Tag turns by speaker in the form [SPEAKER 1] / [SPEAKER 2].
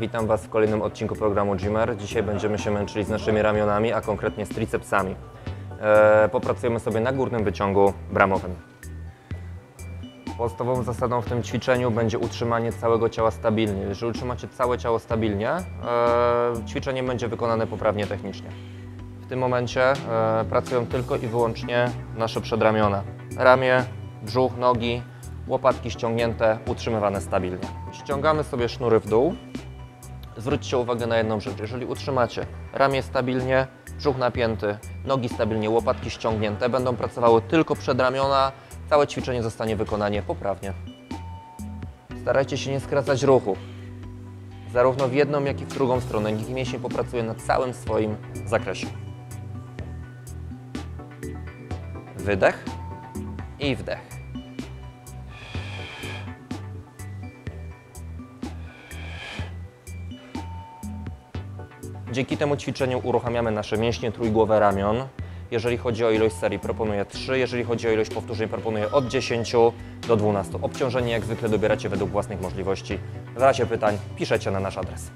[SPEAKER 1] witam Was w kolejnym odcinku programu Gymmer. Dzisiaj będziemy się męczyli z naszymi ramionami, a konkretnie z tricepsami. E, popracujemy sobie na górnym wyciągu bramowym. Podstawową zasadą w tym ćwiczeniu będzie utrzymanie całego ciała stabilnie. Jeżeli utrzymacie całe ciało stabilnie, e, ćwiczenie będzie wykonane poprawnie technicznie. W tym momencie e, pracują tylko i wyłącznie nasze przedramiona. Ramię, brzuch, nogi, łopatki ściągnięte, utrzymywane stabilnie. Ściągamy sobie sznury w dół. Zwróćcie uwagę na jedną rzecz. Jeżeli utrzymacie ramię stabilnie, brzuch napięty, nogi stabilnie, łopatki ściągnięte, będą pracowały tylko przedramiona, całe ćwiczenie zostanie wykonanie poprawnie. Starajcie się nie skracać ruchu. Zarówno w jedną, jak i w drugą stronę. Niech mięsień popracuje na całym swoim zakresie. Wydech i wdech. Dzięki temu ćwiczeniu uruchamiamy nasze mięśnie trójgłowe ramion. Jeżeli chodzi o ilość serii, proponuję 3. Jeżeli chodzi o ilość powtórzeń, proponuję od 10 do 12. Obciążenie jak zwykle dobieracie według własnych możliwości. W razie pytań piszecie na nasz adres.